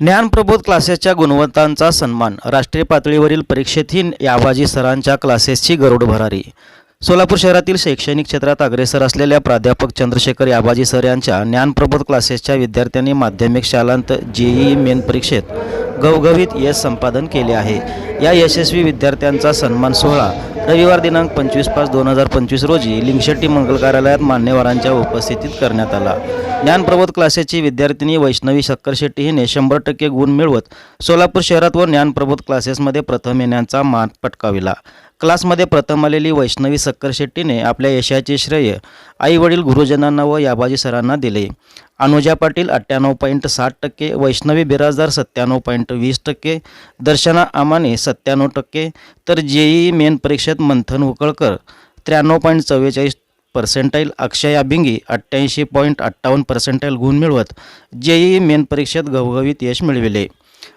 ज्ञानप्रबोध क्लासेसच्या गुणवंतांचा सन्मान. राष्ट्रीय पातळीवरील परीक्षेतही याबाजी सरांच्या क्लासेसची गरुड भरारी. सोलापूर शहरातील शैक्षणिक क्षेत्रात अग्रेसर असलेल्या प्राध्यापक चंद्रशेखर याबाजी सर यांच्या ज्ञानप्रबोध क्लासेसच्या विद्यार्थ्यांनी माध्यमिक शालांत जेईई मेन परीक्षेत गवगवीत यश संपादन केले आहे. या यशस्वी विद्यार्थ्यांचा सन्मान सोहळा रविवार दिनांक पंचवीस पाच दोन हजार पंचवीस रोजी लिंगशेट्टी मंगल कार्यालयात मान्यवरांच्या उपस्थितीत करण्यात आला. ज्ञानप्रबोध क्लासेसची विद्यार्थिनी वैष्णवी शक्करशेट्टी हिने शंभर टक्के गुण मिळवत सोलापूर शहरात व ज्ञानप्रबोध क्लासेसमध्ये प्रथम येण्याचा मान पटकाविला. क्लासमध्ये प्रथम आलेली वैष्णवी सक्कर शेट्टीने आपल्या यशाचे श्रेय आईवडील गुरुजनांना व याबाजी सरांना दिले. अनुजा पाटील अठ्ठ्याण्णव पॉईंट साठ टक्के वैष्णवी बिराजदार सत्त्याण्णव पॉईंट वीस टक्के दर्शना आमाने सत्त्याण्णव टक्के तर जेई मेन परीक्षेत मंथन उकळकर त्र्याण्णव पॉईंट चव्वेचाळीस पर्सेंटाईल अक्षय अभिंगी अठ्ठ्याऐंशी पॉईंट अठ्ठावन्न पर्सेंटाईल गुण मिळवत जेईई मेन परीक्षेत घवघवीत यश मिळविले.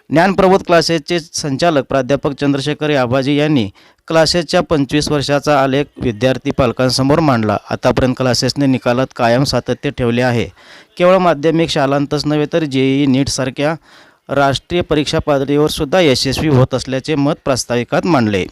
ज्ञानप्रबोध क्लासेसचे संचालक प्राध्यापक चंद्रशेखर आबाजी यांनी क्लासेसच्या पंचवीस वर्षाचा आलेख विद्यार्थी पालकांसमोर मांडला. आतापर्यंत क्लासेसने निकालात कायम सातत्य ठेवले आहे. केवळ माध्यमिक शालांतच नव्हे तर जेईई नीटसारख्या राष्ट्रीय परीक्षा पातळीवर सुद्धा यशस्वी होत असल्याचे मत प्रास्ताविकात मांडले.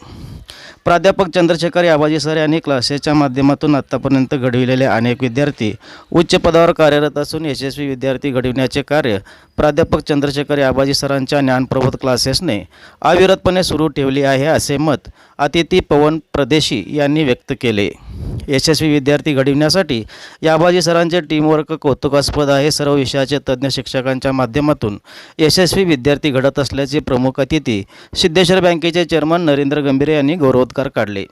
प्राध्यापक चंद्रशेखर याबाजी सर यांनी क्लासेसच्या माध्यमातून आत्तापर्यंत घडविलेले अनेक विद्यार्थी उच्च पदावर कार्यरत असून यशस्वी विद्यार्थी घडविण्याचे कार्य प्राध्यापक चंद्रशेखर याबाजी सरांच्या ज्ञानप्रबोध क्लासेसने अविरतपणे सुरू ठेवली आहे असे मत अतिथी पवन प्रदेशी यांनी व्यक्त केले. यशस्वी विद्यार्थी घडविण्यासाठी याबाजी सरांचे टीमवर्क कौतुकास्पद आहे. सर्व विषयाचे तज्ज्ञ शिक्षकांच्या माध्यमातून यशस्वी विद्यार्थी घडत असल्याचे प्रमुख अतिथी सिद्धेश्वर बँकेचे चेअरमन नरेंद्र गंभीरे यांनी गौरवोद्गार काढले.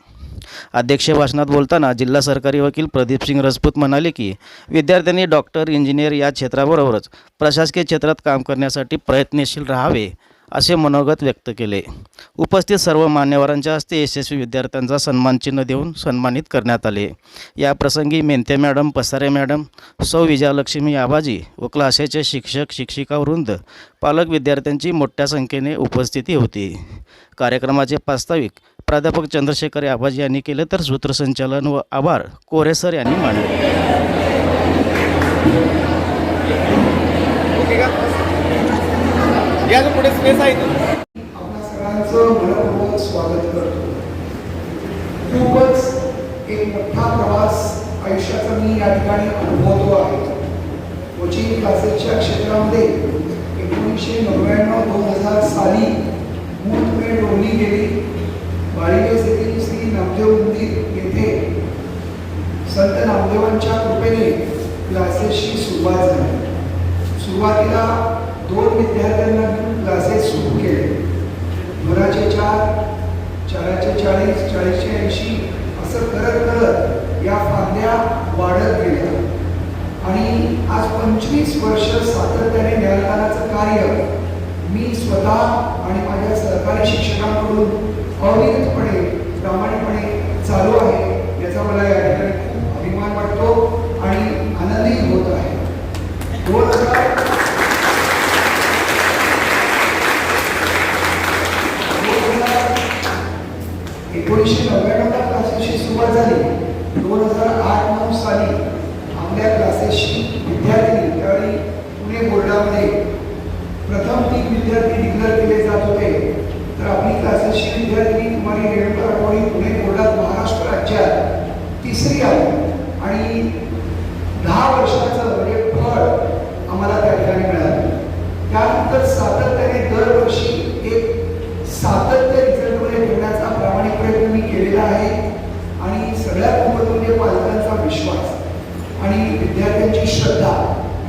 अध्यक्ष भाषणात बोलताना जिल्हा सरकारी वकील प्रदीप सिंग राजपूत म्हणाले की विद्यार्थ्यांनी डॉक्टर इंजिनियर या क्षेत्राबरोबरच प्रशासकीय क्षेत्रात काम करण्यासाठी प्रयत्नशील राहावे. असे मनोगत व्यक्त केले. उपस्थित सर्व मान्यवरांच्या हस्ते यशस्वी विद्यार्थ्यांचा सन्मानचिन्ह देऊन सन्मानित करण्यात आले. या प्रसंगी मेंते मॅडम पसारे मॅडम सौ विजयालक्ष्मी आबाजी व क्लासेचे शिक्षक शिक्षिका वृंद पालक विद्यार्थ्यांची मोठ्या संख्येने उपस्थिती होती. कार्यक्रमाचे प्रास्ताविक प्राध्यापक चंद्रशेखर आबाजी यांनी केले तर सूत्रसंचालन व आभार कोरेसर यांनी मांडले या जो पुढे स्पेस आहे आपल्या सगळ्यांचं मनपूर्वक स्वागत करतो. खूपच एक मोठा प्रवास आयुष्याचा मी या ठिकाणी अनुभवतो आहे. कोचिंग क्लासेसच्या क्षेत्रामध्ये एकोणीसशे नव्याण्णव दोन हजार साली मूळपुणे डोंगली गेली. बाळीवेस येथील श्री नामदेव मंदिर येथे संत नामदेवांच्या कृपेने क्लासेसची सुरुवात झाली. सुरुवातीला दोन विद्यार्थ्यांना घेऊन क्लासेस सुरू केले. दोनाचे चार चाराचे चाळीस चाळीसशे ऐंशी असं करत करत या फांद्या वाढत गेल्या. आणि आज पंचवीस वर्ष सातत्याने न्यायालयाचं कार्य मी स्वतः आणि माझ्या सहकारी शिक्षकांकडून अविरतपणे प्रामाणिकपणे चालू आहे याचा मला या ठिकाणी खूप अभिमान वाटतो आणि आनंदही होत आहे दोन हजार एकोणीसशे नव्याण्णवला क्लासेसची सुरुवात झाली. दोन हजार आठ नऊ साली आपल्या क्लासेसची विद्यार्थी त्यावेळी पुणे बोर्डामध्ये प्रथम तीन विद्यार्थी डिक्लेअर केले जात होते. तर आपली क्लासेसची विद्यार्थी कुमारी रेणुका राठोडी पुणे बोर्डात महाराष्ट्र राज्यात तिसरी आली आणि दहा वर्षाचं म्हणजे फळ आम्हाला त्या ठिकाणी मिळालं त्यानंतर सातत्याने दरवर्षी एक सातत्य रिझल्टमध्ये ठेवण्याचा प्रामाणिक प्रयत्न मी केलेला आहे आणि सगळ्यात महत्त्व म्हणजे पालकांचा विश्वास आणि विद्यार्थ्यांची श्रद्धा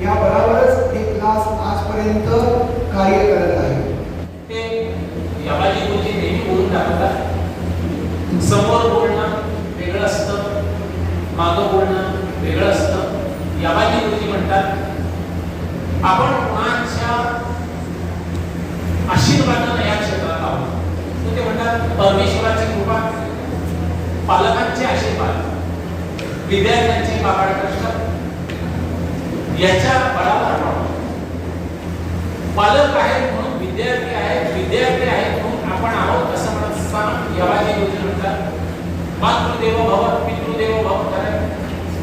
या बरोबरच हे क्लास आजपर्यंत कार्य करत आहे ते याबाजी गुरुजी नेहमी बोलून दाखवतात समोर बोलणं वेगळं असतं मागं बोलणं वेगळं असतं याबाजी गुरुजी म्हणतात आपण कोणाच्या आशीर्वादाने या क्षेत्रात आहोत? तर ते म्हणतात परमेश्वराची कृपा पालकांचे आशीर्वाद विद्यार्थ्यांचे बाबाड कष्ट याच्या बळावर पालक आहेत म्हणून विद्यार्थी आहेत विद्यार्थी आहेत म्हणून आपण आहोत असं म्हणत असताना यावाजी गुरुजी म्हणतात मातृदेव भव पितृदेव भव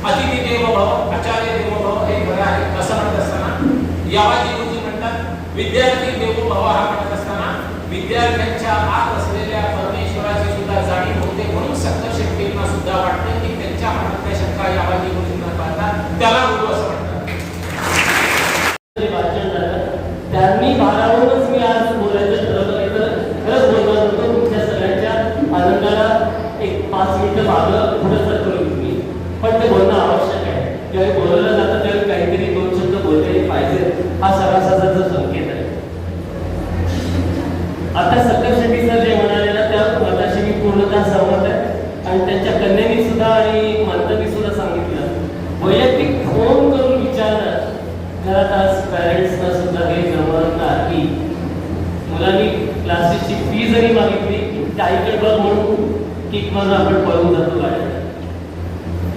अतिथी देव भव आचार्य यावाची भव गुरुजी म्हणतात विद्यार्थी देवो भावा हा म्हणत असताना विद्यार्थ्यांच्या आत असलेल्या परमेश्वराची सुद्धा जाणीव होते म्हणून सक्क शेट्टींना सुद्धा वाटतं की त्यांच्या मनातल्या शंका यावाजी गुरुजींना पाहतात त्याला गुरु असं म्हणतात. त्यांनी भारावरूनच मी आज बोलायचं ठरवलं नाही तर खरंच बोलत होतो. तुमच्या सगळ्यांच्या आनंदाला एक पाच मिनिटं मागलं पुढे सरकवली तुम्ही पण ते बोलणं आवश्यक आहे ज्यावेळी बोलवलं जातं त्यावेळी काहीतरी दोन शब्द बोलले पाहिजे हा सरासराचा संकेत आहे आता सक्कर शेट्टी सर जे म्हणाले ना त्या मताशी मी पूर्णतः सहमत आहे आणि त्यांच्या कन्यानी सुद्धा आणि मंत्र्यांनी सुद्धा सांगितलं. वैयक्तिक फोन करून विचार घरात आज पॅरेंट्सना सुद्धा हे जमत नाही. मुलांनी क्लासेसची फी जरी मागितली तर आईकडे बघ म्हणून की मारून आपण पळून जातो गाड्या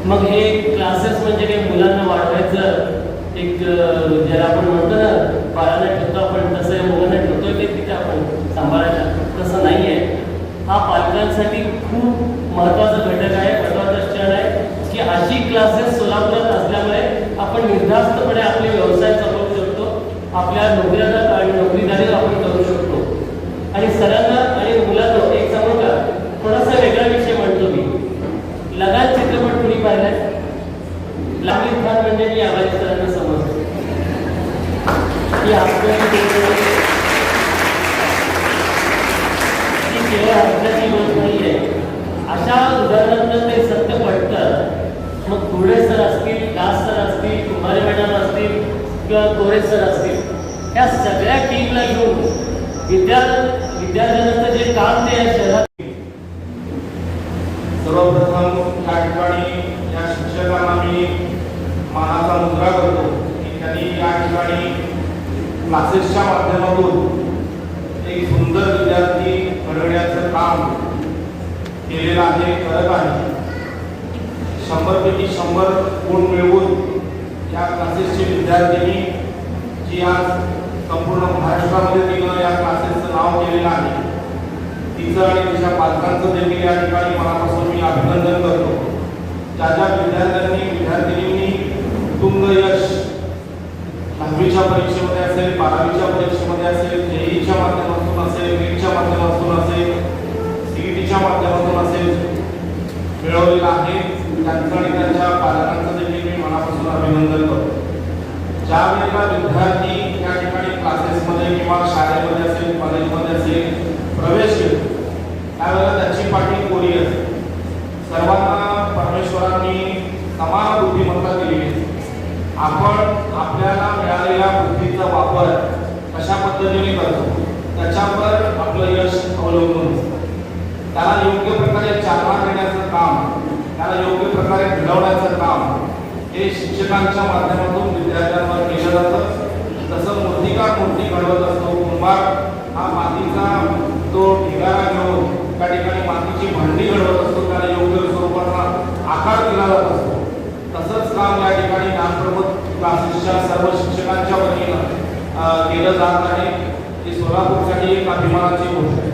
मग हे क्लासेस म्हणजे काही मुलांना वाढवायचं? एक ज्याला आपण म्हणतो ना बाळाला ठेवतो आपण तसं या मुलांना ठेवतोय ते तिथे आपण सांभाळायला. तसं नाही आहे हा पालकांसाठी खूप महत्त्वाचा घटक आहे. महत्त्वाचा आहे की अशी क्लासेस सोलापुरात असल्यामुळे आपण निर्धास्तपणे आपले व्यवसाय चालवू शकतो आपल्या नोकऱ्याला आणि नोकरीदारी आपण करू शकतो. आणि सरांना आणि मुलांना एक सांगू का? थोडासा वेगळा विषय म्हणतो मी. लगान चित्रपट कुणी पाहिलाय? लांबी खान म्हणजे मी आवाज सरांना समजतो. की आपल्या केवळ आपल्याची गोष्ट नाही आहे अशा उदाहरणांना ते सत्य पडतं. मग कुर्डे सर असतील दास सर असतील कुंभारे मॅडम असतील किंवा गोरे सर असतील या सगळ्या टीमला घेऊन विद्या विद्यार्थ्यांचं जे काम ते या शहरात सर्वप्रथम या ठिकाणी या शिक्षकांना मी मानाचा मुद्रा करतो की त्यांनी या ठिकाणी क्लासेसच्या माध्यमातून एक सुंदर विद्यार्थी घडवण्याचं काम केलेला आहे करत आहे. शंभरपैकी शंभर गुण मिळवून या क्लासेसची विद्यार्थिनी जी आज संपूर्ण महाराष्ट्रामध्ये तिनं या क्लासेसचं नाव केलेलं आहे तिचं आणि तिच्या पालकांचं देखील या ठिकाणी मनापासून मी अभिनंदन करतो. ज्या ज्या विद्यार्थ्यांनी विद्यार्थिनींनी उत्तुंग यश दहावीच्या परीक्षेमध्ये असेल बारावीच्या परीक्षेमध्ये असेल जेईच्या माध्यमातून असेल नीटच्या माध्यमातून असेल सीईटीच्या माध्यमातून मिळवलेलं आहे त्यांचं आणि त्यांच्या पालकांचं देखील मी मनापासून अभिनंदन करतो. ज्या वेळेला विद्यार्थी या ठिकाणी क्लासेसमध्ये किंवा शाळेमध्ये असेल कॉलेजमध्ये असेल प्रवेश घेतो त्यावेळेला त्याची पाठी कोरी असते. सर्वांना परमेश्वरांनी समान बुद्धिमत्ता दिलेली आहे आपण आपल्याला मिळालेल्या बुद्धीचा वापर कशा पद्धतीने करतो त्याच्यावर आपलं यश अवलंबून असतं. त्याला योग्य प्रकारे चालना काम त्याला योग्य प्रकारे घडवण्याचं काम हे शिक्षकांच्या माध्यमातून विद्यार्थ्यांवर केलं जातं. तसं मूर्तिका मूर्ती घडवत असतो कुंभार हा मातीचा तो ढिगारा घेऊन त्या ठिकाणी मातीची भांडी घडवत असतो त्याला योग्य स्वरूपाचा आकार दिला जात असतो. तसंच काम या ठिकाणी ज्ञानप्रबोध क्लासेसच्या सर्व शिक्षकांच्या वतीनं केलं जात आहे. ही सोलापूरसाठी एक अभिमानाची गोष्ट आहे.